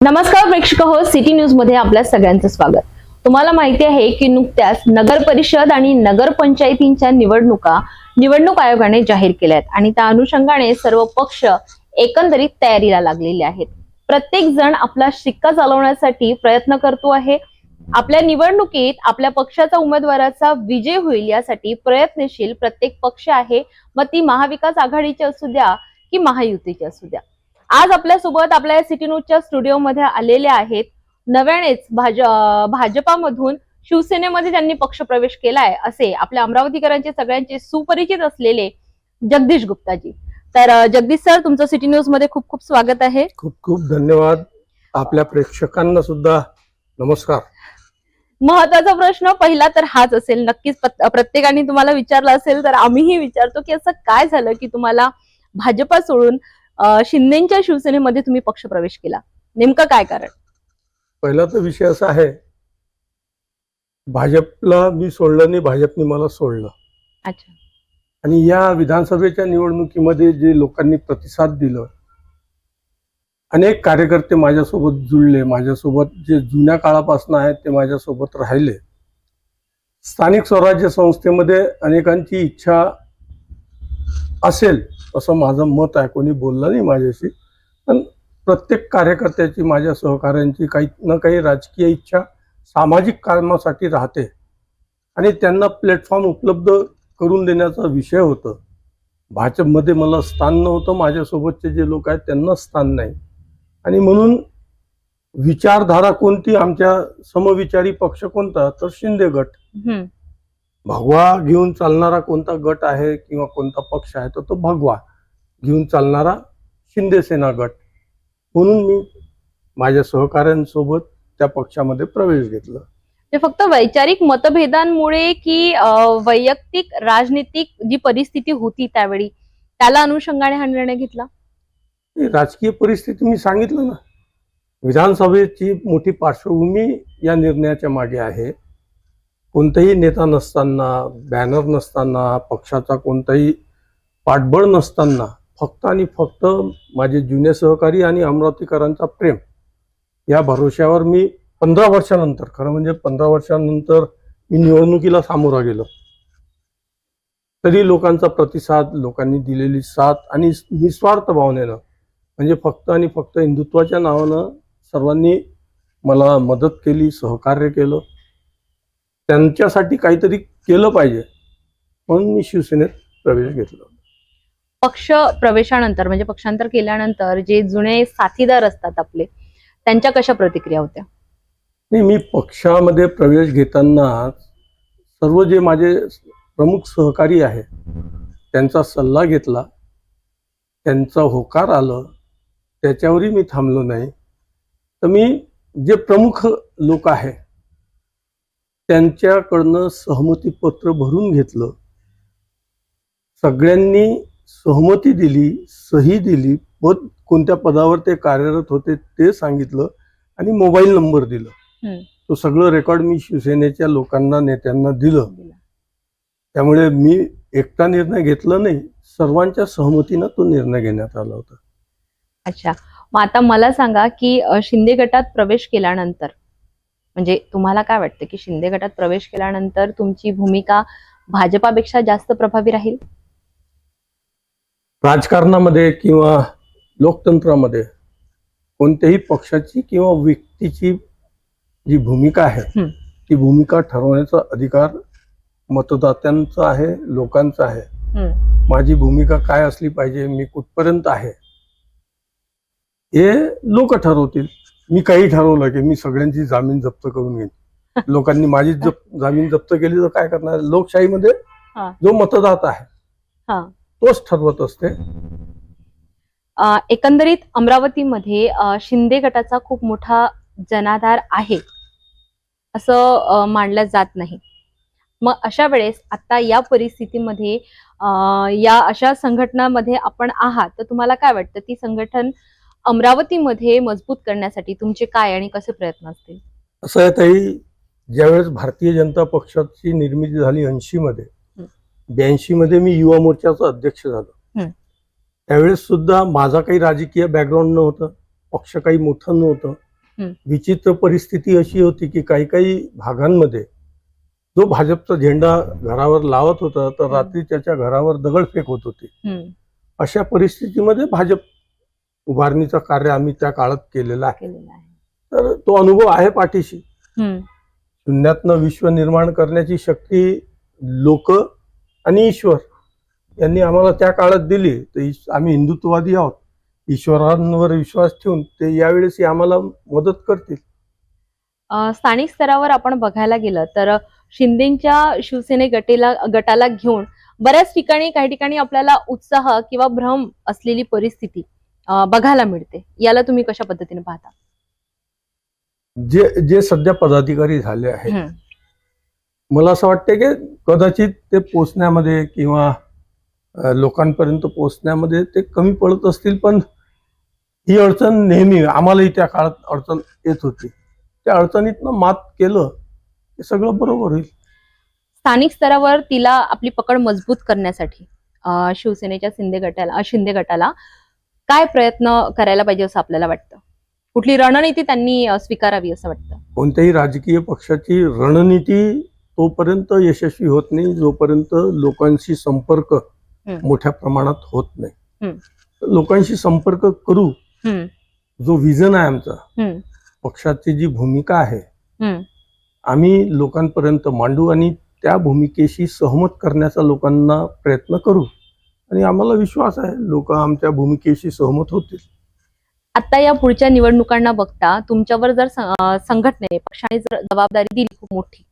नमस्कार प्रेक्षक हो सिटी न्यूजमध्ये आपल्या सगळ्यांचं स्वागत. तुम्हाला माहिती आहे की नुकत्याच नगर परिषद आणि नगर पंचायतींच्या निवडणुका निवडणूक आयोगाने जाहीर केल्या आहेत आणि त्या अनुषंगाने सर्व पक्ष एकंदरीत तयारीला लागलेले आहेत. प्रत्येक जण आपला शिक्का चालवण्यासाठी प्रयत्न करतो आहे. आपल्या निवडणुकीत आपल्या पक्षाचा उमेदवाराचा विजय होईल यासाठी प्रयत्नशील प्रत्येक पक्ष आहे. मग ती महाविकास आघाडीची असू द्या की महायुतीची असू द्या. आज आपल्यासोबत आपल्या या सिटी न्यूजच्या स्टुडिओमध्ये आलेले आहेत नव्यानेच भाज भाजपामधून शिवसेनेमध्ये त्यांनी पक्ष प्रवेश केलाय असे आपल्या अमरावतीकरांचे सगळ्यांचे सुपरिचित असलेले जगदीश गुप्ताजी. तर जगदीश सर तुमचं सिटी न्यूजमध्ये खूप खूप स्वागत आहे. खूप खूप धन्यवाद. आपल्या प्रेक्षकांना सुद्धा नमस्कार. महत्त्वाचा प्रश्न पहिला तर हाच असेल. नक्कीच प्रत- प्रत्येकाने तुम्हाला विचारला असेल तर आम्हीही विचारतो की असं काय झालं की तुम्हाला भाजपा सोडून शिंदेच्या शिवसेनेमध्ये तुम्ही पक्ष प्रवेश केला. नेमकं काय कारण? पहिला तर विषय असा आहे भाजपला मी सोडलं नाही भाजपने मला सोडलं. अच्छा. आणि या विधानसभेच्या निवडणुकीमध्ये जे लोकांनी प्रतिसाद दिलं अनेक कार्यकर्ते माझ्यासोबत जुळले माझ्यासोबत जे जुन्या काळापासून आहेत ते माझ्यासोबत राहिले. स्थानिक स्वराज्य संस्थेमध्ये अनेकांची इच्छा असेल असं माझं मत आहे. कोणी बोललं नाही माझ्याशी. पण प्रत्येक कार्यकर्त्याची माझ्या सहकाऱ्यांची काही ना काही राजकीय इच्छा सामाजिक कामासाठी राहते. आणि त्यांना प्लॅटफॉर्म उपलब्ध करून देण्याचा विषय होतं. भाजपमध्ये मला स्थान नव्हतं. माझ्यासोबतचे जे लोक आहेत त्यांना स्थान नाही. आणि म्हणून विचारधारा कोणती? आमच्या समविचारी पक्ष कोणता? तर शिंदे गट. भगवा घेऊन चालणारा कोणता गट आहे किंवा कोणता पक्ष आहे तर तो भगवा घेऊन चालणारा शिंदे सेना गट. म्हणून मी माझ्या सहकाऱ्यांसोबत त्या पक्षामध्ये प्रवेश घेतला. ते फक्त वैचारिक मतभेदांमुळे की वैयक्तिक राजनीतिक जी परिस्थिती होती त्यावेळी त्याला अनुषंगाने हा निर्णय घेतला? राजकीय परिस्थिती मी सांगितलं ना. विधानसभेची मोठी पार्श्वभूमी या निर्णयाच्या मागे आहे. कोणताही नेता नसताना बॅनर नसताना पक्षाचा कोणताही पाठबळ नसताना फक्त आणि फक्त माझे जुने सहकारी आणि अमरावतीकरांचा प्रेम या भरोश्यावर मी पंधरा वर्षानंतर खरं म्हणजे पंधरा वर्षानंतर मी निवडणुकीला सामोरा गेलो. तरी लोकांचा प्रतिसाद लोकांनी दिलेली साथ आणि निस्वार्थ भावनेनं म्हणजे फक्त आणि फक्त हिंदुत्वाच्या नावानं सर्वांनी मला मदत केली सहकार्य केलं. त्यांच्यासाठी काहीतरी केलं पाहिजे. म्हणून मी शिवसेनेत प्रवेश घेतला. पक्ष प्रवेशानंतर म्हणजे पक्षांतर केल्यानंतर जे जुने साथीदार असतात आपले त्यांच्या कशा प्रतिक्रिया होत्या? नाही मी पक्षामध्ये प्रवेश घेताना सर्व जे माझे प्रमुख सहकारी आहे त्यांचा सल्ला घेतला. त्यांचा होकार आलं. त्याच्यावरही मी थांबलो नाही. तर मी जे प्रमुख लोक आहे त्यांच्याकडनं सहमतीपत्र भरून घेतलं. सगळ्यांनी सहमती दिली सही दिली पद कोणत्या पदावर ते कार्यरत होते ते सांगितलं आणि मोबाईल नंबर दिलं. तो सगळं रेकॉर्ड मी शिवसेनेच्या लोकांना नेत्यांना दिलं. त्यामुळे मी एकटा निर्णय घेतला नाही सर्वांच्या सहमतीनं तो निर्णय घेण्यात आला होता. अच्छा. मग आता मला सांगा की शिंदे गटात प्रवेश केल्यानंतर म्हणजे तुम्हाला काय वाटतं की शिंदे गटात प्रवेश केल्यानंतर तुमची भूमिका भाजपापेक्षा जास्त प्रभावी राहील राजकारणामध्ये किंवा लोकतंत्रामध्ये कोणत्याही पक्षाची किंवा व्यक्तीची जी भूमिका आहे. ती भूमिका ठरवण्याचा अधिकार मतदात्यांचा आहे लोकांचा आहे. माझी भूमिका काय असली पाहिजे मी कुठपर्यंत आहे हे लोक ठरवतील मी काही ठरवलं की मी सगळ्यांची जामीन जप्त करून घेईन. लोकांनी माझी जप जामीन जप्त केली तर काय करणार? लोकशाहीमध्ये. जो मतदाता आहे हा. तोच ठरवत असते. एकंदरीत अमरावतीमध्ये शिंदे गटाचा खूप मोठा जनाधार आहे असं मानलं जात नाही. मग अशा वेळेस आता या परिस्थितीमध्ये या अशा संघटनामध्ये आपण आहात तर तुम्हाला काय वाटतं? ती संघटन अमरावतीमध्ये मजबूत करण्यासाठी तुमचे काय आणि कसे प्रयत्न असतील असं आहे ताई ज्यावेळेस भारतीय जनता पक्षाची निर्मिती झाली ऐंशी मध्ये. ब्याऐंशी मध्ये मी युवा मोर्चाचा अध्यक्ष झालो. त्यावेळेस सुद्धा माझा काही राजकीय बॅकग्राऊंड नव्हतं पक्ष काही मोठं नव्हतं. विचित्र परिस्थिती अशी होती की काही काही भागांमध्ये जो भाजपचा झेंडा घरावर लावत होता तर. रात्री त्याच्या घरावर दगडफेक होत होती अशा परिस्थितीमध्ये भाजप उभारणीचं कार्य आम्ही त्या काळात केलेलं आहे. केलेलं आहे. तर तो अनुभव आहे पाठीशी. शून्यातनं विश्व निर्माण करण्याची शक्ती लोक आणि ईश्वर यांनी आम्हाला त्या काळात दिली. तर आम्ही हिंदुत्ववादी आहोत. ईश्वरांवर विश्वास ठेवून ते यावेळेस आम्हाला मदत करतील. स्थानिक स्तरावर आपण बघायला गेलं तर शिंदेच्या शिवसेने गटेला गटाला घेऊन बऱ्याच ठिकाणी काही ठिकाणी आपल्याला उत्साह किंवा भ्रम असलेली परिस्थिती. बघायला मिळते. याला तुम्ही कशा पद्धतीने पाहता? जे जे सध्या पदाधिकारी झाले आहेत मला असं वाटतं की कदाचित ते पोचण्यामध्ये किंवा लोकांपर्यंत पोचण्यामध्ये ते कमी पडत असतील पण ही अडचण नेहमी आम्हालाही त्या काळात अडचण येत होती. त्या अडचणीतनं मात केलं की सगळं बरोबर होईल. स्थानिक स्तरावर तिला आपली पकड मजबूत करण्यासाठी शिवसेनेच्या शिंदे गटाला शिंदे गटाला काय प्रयत्न करायला पाहिजे असं आपल्याला वाटतं? कुठली रणनीती त्यांनी स्वीकारावी असं वाटतं? कोणत्याही राजकीय पक्षाची रणनीती तोपर्यंत यशस्वी होत नाही जोपर्यंत लोकांशी संपर्क. मोठ्या प्रमाणात होत नाही. लोकांशी संपर्क करू जो विजन आहे आमचा पक्षाची जी भूमिका आहे आम्ही लोकांपर्यंत मांडू आणि त्या भूमिकेशी सहमत करण्याचा लोकांना प्रयत्न करू. आणि आम्हाला विश्वास आहे लोक आमच्या भूमिकेशी सहमत होतील. आता या पुढच्या निवडणुकांना बघता तुमच्यावर जर संघटने पक्षाने जर जबाबदारी दिली खूप मोठी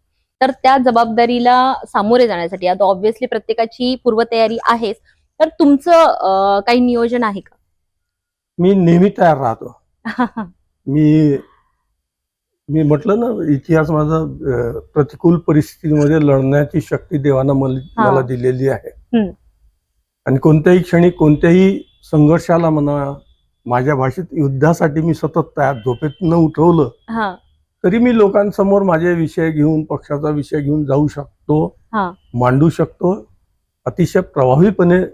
तर त्या जबाबदारीला सामोरे जाण्यासाठी आता ऑब्व्हियसली प्रत्येकाची पूर्वतयारी आहेच तर तुमचं काही नियोजन आहे मी नेहमी तयार राहतो. का मी मी म्हटलं ना इतिहास माझा प्रतिकूल परिस्थितीमध्ये लढण्याची शक्ती देवानं मल- दिलेली आहे. आणि कोणत्याही क्षणी कोणत्याही संघर्षाला म्हणा माझ्या भाषेत युद्धासाठी मी सतत तयार झोपेत न उठवलं हा. तरी मी लोकांसमोर माझे विषय घेऊन पक्षाचा विषय घेऊन जाऊ शकतो हा. मांडू शकतो अतिशय प्रभावीपणे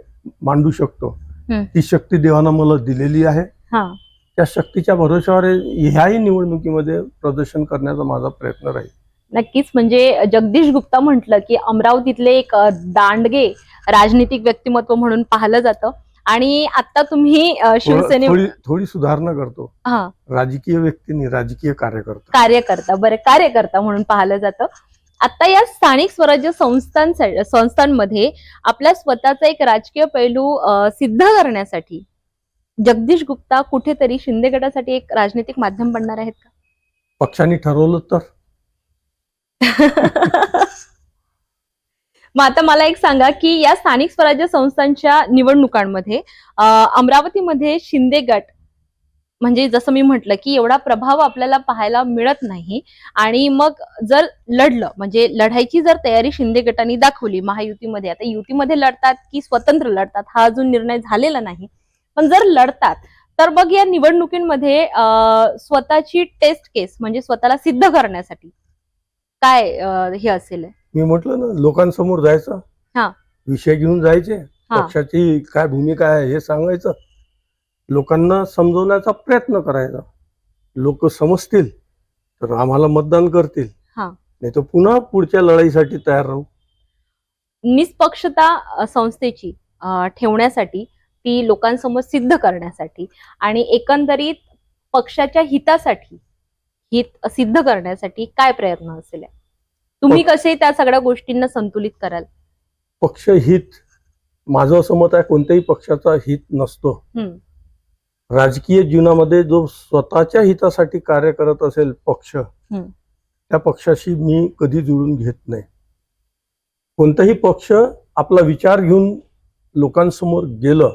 मांडू शकतो. ती शक्ती देवानं मला दिलेली आहे. हा. त्या शक्तीच्या भरोश्यावर ह्याही निवडणुकीमध्ये प्रदर्शन करण्याचा माझा प्रयत्न राहील. नक्कीच. म्हणजे जगदीश गुप्ता म्हटलं की अमरावतीतले एक दांडगे राजनीतिक व्यक्तिमत्व म्हणून पाहिलं जातं. आणि आता तुम्ही शिवसेने थोडी थोडी सुधारणा करतो. हा. राजकीय व्यक्तींनी राजकीय कार्यकर्ता. कार्यकर्ता. बरं कार्यकर्ता म्हणून पाहिलं जातं. आता या स्थानिक स्वराज्य संस्थांसा संस्थांमध्ये आपल्या स्वतःचा एक राजकीय पैलू सिद्ध करण्यासाठी जगदीश गुप्ता कुठेतरी शिंदे गटासाठी एक राजनीतिक माध्यम बनणार आहेत पक्षाने ठरवलं तर. का मग आता मला एक सांगा की या स्थानिक स्वराज्य संस्थांच्या निवडणुकांमध्ये अमरावतीमध्ये शिंदे गट म्हणजे जसं मी म्हटलं की एवढा प्रभाव आपल्याला पाहायला मिळत नाही आणि मग जर लढलं म्हणजे लढायची जर तयारी शिंदे गटाने दाखवली महायुतीमध्ये आता युतीमध्ये लढतात की स्वतंत्र लढतात हा अजून निर्णय झालेला नाही. पण जर लढतात तर मग या निवडणुकीमध्ये स्वतःची टेस्ट केस म्हणजे स्वतःला सिद्ध करण्यासाठी काय अं, हे असेल? मी म्हटलं ना लोकांसमोर जायचं. हा. विषय घेऊन जायचे. पक्षाची काय भूमिका आहे हे सांगायचं. लोकांना समजवण्याचा प्रयत्न करायचा. लोक समजतील तर आम्हाला मतदान करतील. हा. नाही तर पुन्हा पुढच्या लढाईसाठी तयार राहू. निष्पक्षता अ, संस्थेची अ, ठेवण्यासाठी ती लोकांसमोर सिद्ध करण्यासाठी आणि एकंदरीत पक्षाच्या हितासाठी हित सिद्ध करण्यासाठी काय प्रयत्न असेल? तुम्ही कसे त्या सगळ्या गोष्टींना संतुलित कराल? पक्ष हित माझं असं मत आहे कोणत्याही पक्षाचा हित नसतो. राजकीय जीवनामध्ये जो स्वतःच्या हितासाठी कार्य करत असेल पक्ष त्या पक्षाशी मी कधी जुळून घेत नाही. कोणताही पक्ष आपला विचार घेऊन लोकांसमोर गेलं.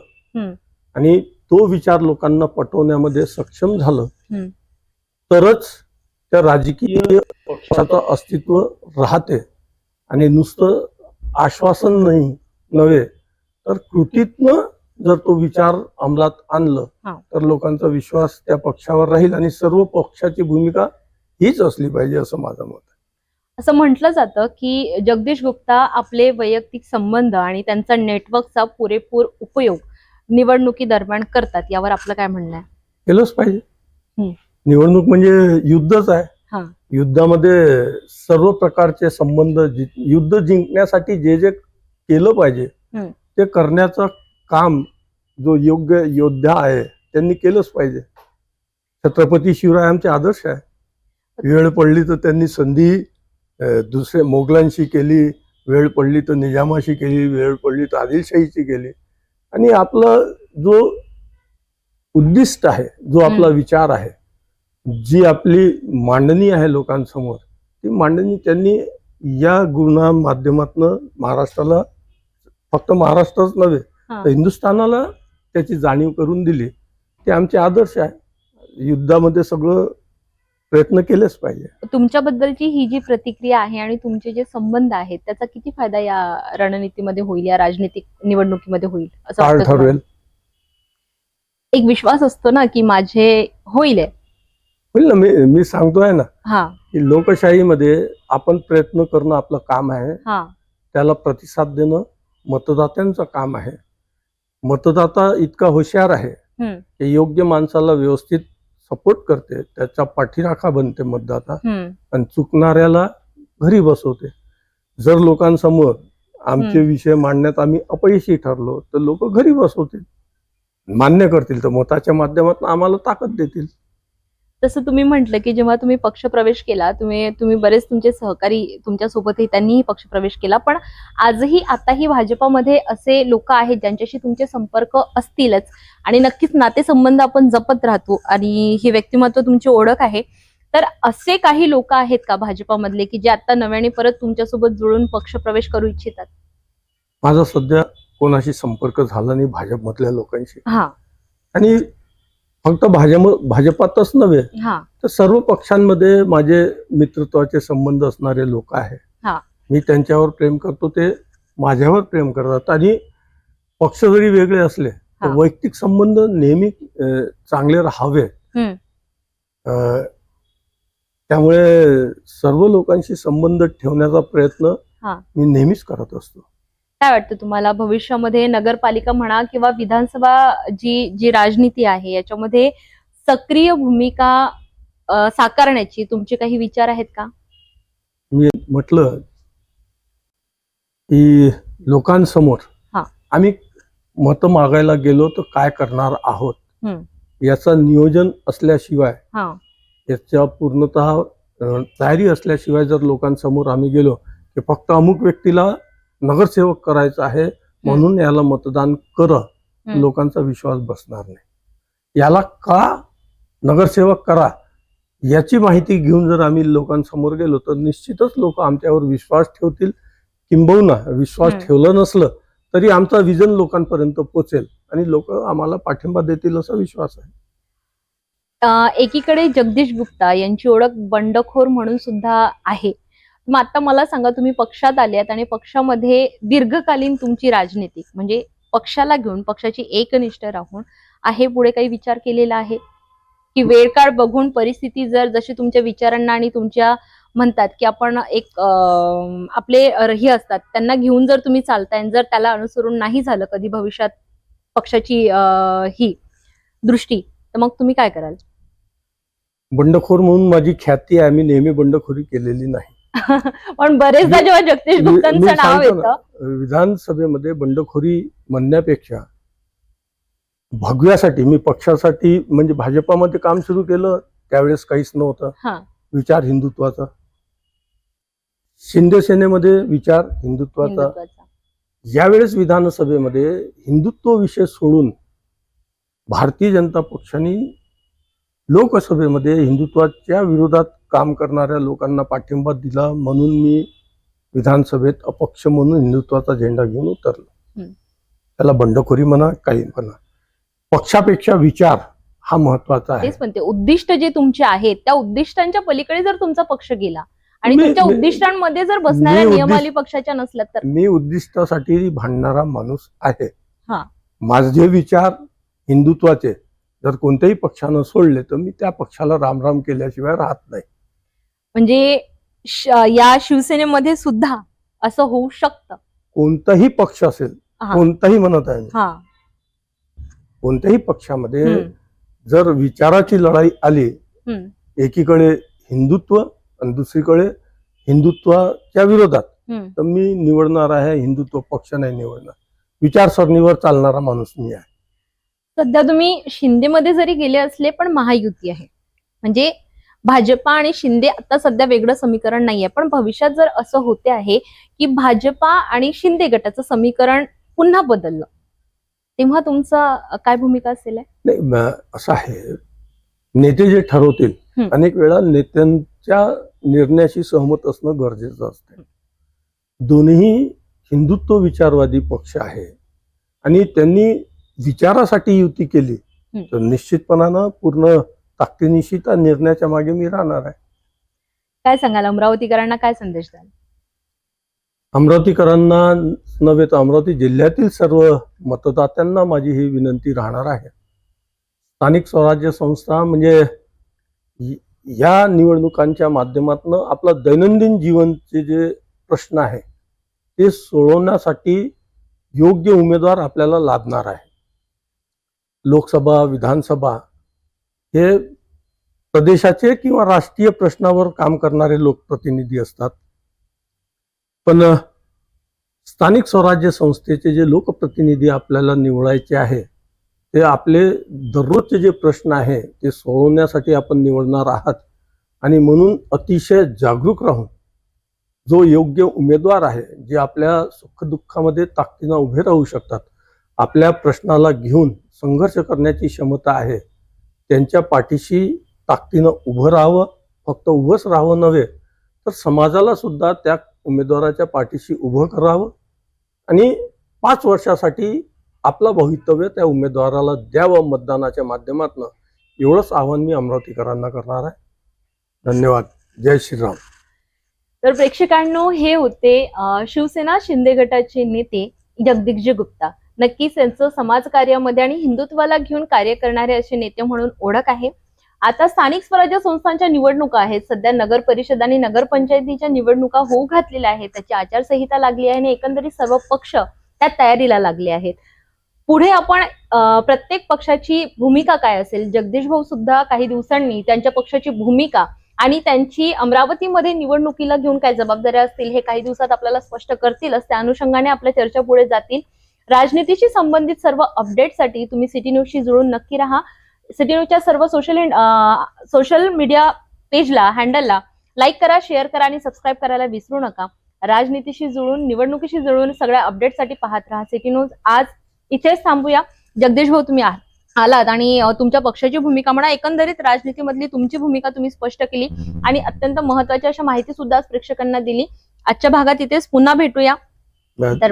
आणि तो विचार लोकांना पटवण्यामध्ये सक्षम झालं. तरच त्या राजकीय पक्षाचं अस्तित्व राहते. आणि नुसतं आश्वासन नाही नव्हे तर कृतीतनं जर तो विचार अंमलात आणलं. तर लोकांचा विश्वास त्या पक्षावर राहील आणि सर्व पक्षाची भूमिका हीच असली पाहिजे असं माझं मत आहे. असं म्हटलं जातं की जगदीश गुप्ता आपले वैयक्तिक संबंध आणि त्यांचा नेटवर्कचा पुरेपूर उपयोग निवडणुकी दरम्यान करतात यावर आपलं काय म्हणणं आहे? केलंच पाहिजे. निवडणूक म्हणजे युद्धच हा. आहे युद्धामध्ये सर्व प्रकारचे संबंध युद्ध जिंकण्यासाठी जे जे केलं पाहिजे. ते करण्याचं काम जो योग्य योद्धा आहे त्यांनी केलंच पाहिजे छत्रपती शिवराय आमचे आदर्श आहे वेळ पडली तर त्यांनी संधी दुसरे मोगलांशी केली वेळ पडली तर निजामाशी केली वेळ पडली तर आदिलशाहीची केली आणि आपलं जो उद्दिष्ट आहे जो आपला. विचार आहे जी आपली मांडणी आहे लोकांसमोर ती मांडणी त्यांनी या गुन्हा माध्यमातून महाराष्ट्राला फक्त महाराष्ट्रच नव्हे. तर हिंदुस्थानाला त्याची जाणीव करून दिली ते आमचे आदर्श आहे युद्धामध्ये सगळं प्रयत्न केलेच पाहिजे तुमच्याबद्दलची ही जी प्रतिक्रिया आहे आणि तुमचे जे संबंध आहेत त्याचा किती फायदा या रणनीतीमध्ये होईल या राजनीतिक निवडणुकीमध्ये होईल असं? ठरवेल एक विश्वास असतो ना की माझे होईल. होईल ना मी मी सांगतोय ना हा. की लोकशाहीमध्ये आपण प्रयत्न करणं आपलं काम आहे. हा. त्याला प्रतिसाद देणं मतदात्यांचं काम आहे. मतदाता इतका हुशार आहे हम्म. की योग्य माणसाला व्यवस्थित सपोर्ट करते त्याचा पाठीराखा बनते मतदाता हम्म. आणि चुकणाऱ्याला घरी बसवते. जर लोकांसमोर आमचे हम्म. विषय मांडण्यात आम्ही अपयशी ठरलो तर लोक घरी बसवतील. मान्य करतील तर मताच्या माध्यमातून आम्हाला ताकद देतील. जसं तुम्ही म्हटलं की जेव्हा तुम्ही पक्षप्रवेश केला तुम्ही तुम्ही बरेच तुमचे सहकारी तुमच्यासोबतही त्यांनीही पक्षप्रवेश केला. पण आजही आताही भाजपामध्ये असे लोक आहेत ज्यांच्याशी तुमचे संपर्क असतीलच. आणि नक्कीच नातेसंबंध आपण जपत राहतो आणि हे व्यक्तिमत्व तुमची ओळख आहे. तर असे काही लोक आहेत का भाजपामधले की जे आता नव्याने परत तुमच्यासोबत जुळून पक्षप्रवेश करू इच्छितात? माझा सध्या कोणाशी संपर्क झाला नाही भाजपमधल्या लोकांशी. हा. आणि फक्त भाजप भाजपातच नव्हे हा तर सर्व पक्षांमध्ये माझे मित्रत्वाचे संबंध असणारे लोक हा. आहेत मी त्यांच्यावर प्रेम करतो ते माझ्यावर प्रेम करतात आणि पक्ष जरी वेगळे असले तर. वैयक्तिक संबंध नेहमी चांगले राहावे त्यामुळे सर्व लोकांशी संबंध ठेवण्याचा प्रयत्न. मी नेहमीच करत असतो काय वाटतं तुम्हाला भविष्यामध्ये नगरपालिका म्हणा किंवा विधानसभा जी जी राजनीती आहे याच्यामध्ये सक्रिय भूमिका साकारण्याची तुमचे काही विचार आहेत का मी म्हटलं की लोकांसमोर हा. आम्ही मत मागायला गेलो तर काय करणार आहोत. याचं नियोजन असल्याशिवाय हा याच्या पूर्णतः तयारी असल्याशिवाय जर लोकांसमोर आम्ही गेलो की फक्त अमुक व्यक्तीला नगरसेवक करायचं आहे म्हणून याला मतदान कर. लोकांचा विश्वास बसणार नाही. याला का नगरसेवक करा? याची माहिती घेऊन जर आम्ही लोकांसमोर गेलो तर निश्चितच लोक आमच्यावर विश्वास ठेवतील. किंबहुना विश्वास. ठेवलं नसलं तरी आमचा विजन लोकांपर्यंत पोचेल आणि लोक आम्हाला पाठिंबा देतील असा विश्वास आहे. एकीकडे जगदीश गुप्ता यांची ओळख बंडखोर म्हणून सुद्धा आहे. मग आता मला सांगा तुम्ही पक्षात आल्यात आणि पक्षामध्ये दीर्घकालीन तुमची राजनीती म्हणजे पक्षाला घेऊन पक्षाची एकनिष्ठ राहून आहे पुढे काही विचार केलेला आहे? की वेळ काळ बघून परिस्थिती जर जशी तुमच्या विचारांना आणि तुमच्या म्हणतात की आपण एक आपले अं, हे असतात त्यांना घेऊन जर तुम्ही चालताय जर त्याला अनुसरून नाही झालं कधी भविष्यात पक्षाची ही दृष्टी तर मग तुम्ही काय कराल? बंडखोर म्हणून माझी ख्याती आहे मी नेहमी बंडखोरी केलेली नाही. पण बरेचदा जेव्हा जगदीश गुप्तांचं नाव येतं विधानसभेमध्ये बंडखोरी म्हणण्यापेक्षा भगव्यासाठी मी पक्षासाठी म्हणजे भाजपामध्ये काम सुरू केलं त्यावेळेस काहीच नव्हतं. विचार हिंदुत्वाचा. शिंदे सेनेमध्ये विचार हिंदुत्वाचा. हिंदुत्वाचा. यावेळेस विधानसभेमध्ये हिंदुत्व विषय सोडून भारतीय जनता पक्षाने लोकसभेमध्ये हिंदुत्वाच्या विरोधात काम करणाऱ्या लोकांना पाठिंबा दिला म्हणून मी विधानसभेत अपक्ष म्हणून हिंदुत्वाचा झेंडा घेऊन उतरलो. त्याला बंडखोरी म्हणा काही म्हणा. पक्षापेक्षा विचार हा महत्त्वाचा आहे. तेच म्हणते उद्दिष्ट जे तुमचे आहेत त्या उद्दिष्टांच्या पलीकडे जर तुमचा पक्ष गेला आणि तुमच्या उद्दिष्टांमध्ये जर बसणाऱ्या नियमावली पक्षाच्या नसल्या तर? मी उद्दिष्टासाठी भांडणारा माणूस आहे. हा. माझे विचार हिंदुत्वाचे. जर कोणत्याही पक्षानं सोडले तर मी त्या पक्षाला रामराम केल्याशिवाय राहत नाही. म्हणजे या शिवसेनेमध्ये सुद्धा असं होऊ शकतं कोणताही पक्ष असेल. कोणताही म्हणत आहे हा कोणत्याही पक्षामध्ये. जर विचाराची लढाई आली. एकीकडे हिंदुत्व आणि दुसरीकडे हिंदुत्वाच्या विरोधात. तर मी निवडणार आहे हिंदुत्व पक्ष नाही निवडणार विचारसरणीवर चालणारा माणूस मी आहे सध्या तुम्ही शिंदेमध्ये जरी गेले असले पण महायुती आहे म्हणजे भाजपा आणि शिंदे आता सध्या वेगळं समीकरण नाहीये पण भविष्यात जर असं होते आहे की भाजपा आणि शिंदे गटाचं समीकरण पुन्हा बदललं तेव्हा तुमचा काय भूमिका असेल? नाही असं आहे नेते जे ठरवतील. अनेक वेळा नेत्यांच्या निर्णयाशी सहमत असणं गरजेचं असते दोन्ही हिंदुत्व विचारवादी पक्ष आहे आणि त्यांनी विचारासाठी युती केली. तर निश्चितपणानं पूर्ण ताकदीनिशी त्या निर्णयाच्या मागे मी राहणार आहे. काय सांगाल? अमरावतीकरांना काय संदेश द्याल? अमरावतीकरांना नव्हे तर अमरावती जिल्ह्यातील सर्व मतदात्यांना माझी ही विनंती राहणार आहे. स्थानिक स्वराज्य संस्था म्हणजे य- निवडणुकांच्या माध्यमातून आपला दैनंदिन जीवनचे जे प्रश्न आहे ते सोडवण्यासाठी योग्य उमेदवार आपल्याला लाभणार आहे. लोकसभा विधानसभा हे प्रदेशाचे किंवा राष्ट्रीय प्रश्नावर काम करणारे लोकप्रतिनिधी असतात. पण स्थानिक स्वराज्य संस्थेचे जे लोकप्रतिनिधी आपल्याला निवडायचे आहे ते आपले दररोजचे जे प्रश्न आहे ते सोडवण्यासाठी आपण निवडणार आहात. आणि म्हणून अतिशय जागरूक राहून जो योग्य उमेदवार आहे जे आपल्या सुखदुःखामध्ये ताकदीनं उभे राहू शकतात आपल्या प्रश्नाला घेऊन संघर्ष करण्याची क्षमता आहे त्यांच्या पाठीशी ताकदीनं उभं राहावं फक्त उभंच राहावं नव्हे तर समाजाला सुद्धा त्या उमेदवाराच्या पाठीशी उभं करावं आणि पाच वर्षासाठी आपलं भवितव्य त्या उमेदवाराला द्यावं मतदानाच्या माध्यमातून. एवढंच आव्हान मी अमरावतीकरांना करणार आहे. धन्यवाद. जय श्रीराम. तर प्रेक्षकांनो हे होते शिवसेना शिंदे गटाचे नेते जगदीशजी गुप्ता. नक्कीच त्यांचं समाजकार्यामध्ये आणि हिंदुत्वाला घेऊन कार्य करणारे असे नेते म्हणून ओळख आहे. आता स्थानिक स्वराज्य संस्थांच्या निवडणुका आहेत. सध्या नगर परिषद आणि नगरपंचायतीच्या निवडणुका होऊ घातलेल्या आहेत. त्याची आचारसंहिता लागली आहे आणि एकंदरीत सर्व पक्ष त्या तयारीला लागले आहेत. पुढे आपण प्रत्येक पक्षाची भूमिका काय असेल? जगदीश भाऊ सुद्धा काही दिवसांनी त्यांच्या पक्षाची भूमिका आणि त्यांची अमरावतीमध्ये निवडणुकीला घेऊन काय जबाबदाऱ्या असतील हे काही दिवसात आपल्याला स्पष्ट करतीलच. त्या अनुषंगाने आपल्या चर्चा पुढे जातील. राजनीतीशी संबंधित सर्व अपडेटसाठी तुम्ही सिटी न्यूजशी जुळून नक्की राहा. सिटी न्यूजच्या सर्व सोशल सोशल मीडिया पेजला हँडलला लाईक करा शेअर करा आणि सबस्क्राईब करायला विसरू नका. राजनीतीशी जुळून निवडणुकीशी जुळून सगळ्या अपडेटसाठी पाहत राहा. सिटी न्यूज आज इथेच थांबूया. जगदीश भाऊ तुम्ही आ- आलात आणि तुमच्या पक्षाची भूमिका म्हणा एकंदरीत राजनीतीमधली तुमची भूमिका तुम्ही स्पष्ट केली आणि अत्यंत महत्वाची अशा माहिती सुद्धा प्रेक्षकांना दिली. आजच्या भागात इथेच पुन्हा भेटूया. तर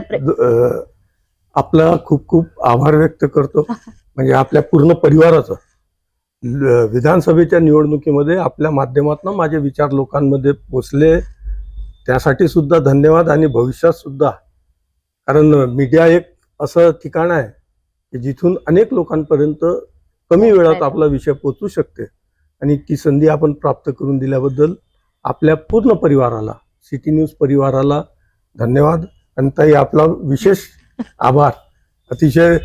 आपला खूप खूप आभार व्यक्त करतो. म्हणजे आपल्या पूर्ण परिवाराचं. विधानसभेच्या निवडणुकीमध्ये आपल्या माध्यमातून माझे विचार लोकांमध्ये पोचले. त्यासाठी सुद्धा धन्यवाद आणि भविष्यात सुद्धा. कारण मीडिया एक असं ठिकाण आहे की जिथून अनेक लोकांपर्यंत कमी वेळात आपला विषय पोचू शकते. आणि ती संधी आपण प्राप्त करून दिल्याबद्दल आपल्या पूर्ण परिवाराला सिटी न्यूज परिवाराला धन्यवाद. आणि ताई आपला विशेष आभार. अतिशय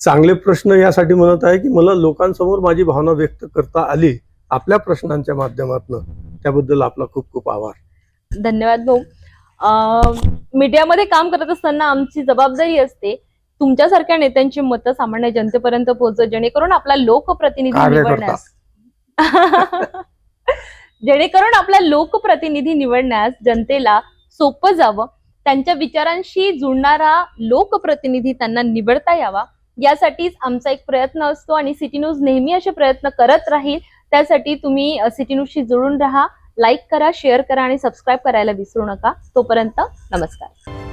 चांगले प्रश्न यासाठी म्हणत आहे की मला लोकांसमोर माझी भावना व्यक्त करता आली आपल्या प्रश्नांच्या माध्यमातून. त्याबद्दल आपला खूप खूप आभार. धन्यवाद भाऊ. मीडियामध्ये काम करत असताना आमची जबाबदारी असते तुमच्यासारख्या नेत्यांची मतं सामान्य जनतेपर्यंत पोहोचत जेणेकरून आपला लोकप्रतिनिधी. निवडण्यास जेणेकरून आपला लोकप्रतिनिधी निवडण्यास जनतेला सोपं जावं. त्यांच्या विचारांशी जुळणारा लोकप्रतिनिधी त्यांना निवडता यावा. यासाठीच आमचा एक प्रयत्न असतो आणि सिटी न्यूज नेहमी असे प्रयत्न करत राहील. त्यासाठी तुम्ही सिटी न्यूजशी जुळून राहा. लाईक करा शेअर करा आणि सबस्क्राईब करायला विसरू नका. तोपर्यंत नमस्कार.